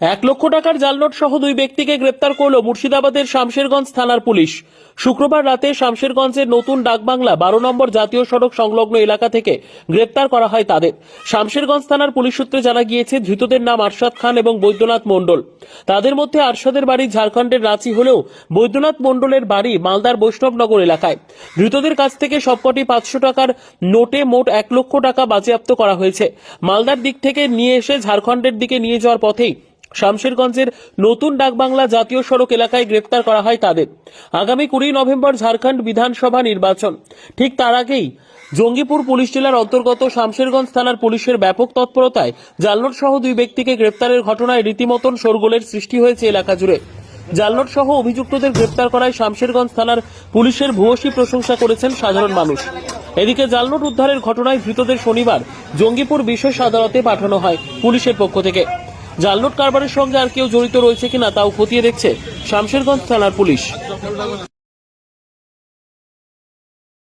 এক লক্ষ টাকার জালনোট সহ দুই ব্যক্তিকে গ্রেপ্তার করল মুর্শিদাবাদের শামশেরগঞ্জ থানার পুলিশ। শুক্রবার রাতে শামশেরগঞ্জের নতুন ডাকবাংলা বারো নম্বর জাতীয় সড়ক সংলগ্ন এলাকা থেকে গ্রেপ্তার করা হয় তাদের। শামশেরগঞ্জ থানার পুলিশ সূত্রে জানা গিয়েছে, ধৃতদের নাম আরশাদ খান এবং বৈদ্যনাথ মণ্ডল। তাদের মধ্যে আরশাদের বাড়ি ঝাড়খণ্ডের রাঁচি হলেও বৈদ্যনাথ মণ্ডলের বাড়ি মালদার বৈষ্ণবনগর এলাকায়। ধৃতদের কাছ থেকে সবকটি পাঁচশো টাকার নোটে মোট এক লক্ষ টাকা বাজেয়াপ্ত করা হয়েছে। মালদার দিক থেকে নিয়ে এসে ঝাড়খণ্ডের দিকে নিয়ে যাওয়ার পথেই শামশেরগঞ্জের নতুন ডাকবাংলা জাতীয় সড়ক এলাকায় গ্রেপ্তার করা হয় তাদের। আগামী কুড়ি নভেম্বর ঝাড়খণ্ড বিধানসভা নির্বাচন। ঠিক তার আগেই জঙ্গিপুর পুলিশ জেলার অন্তর্গত শামশেরগঞ্জ থানার পুলিশের ব্যাপক তৎপরতায় জালনোট সহ দুই ব্যক্তিকে গ্রেপ্তারের ঘটনায় রীতিমতন শোরগোলের সৃষ্টি হয়েছে এলাকা জুড়ে। জালনোট সহ অভিযুক্তদের গ্রেপ্তার করায় শামশেরগঞ্জ থানার পুলিশের ভূয়সী প্রশংসা করেছেন সাধারণ মানুষ। এদিকে জালনোট উদ্ধারের ঘটনায় ধৃতদের শনিবার জঙ্গিপুর বিশেষ আদালতে পাঠানো হয় পুলিশের পক্ষ থেকে। জালনোট কারবারের সঙ্গে আর কেউ জড়িত রয়েছে কিনা তাও খতিয়ে দেখছে শামশেরগঞ্জ থানার পুলিশ।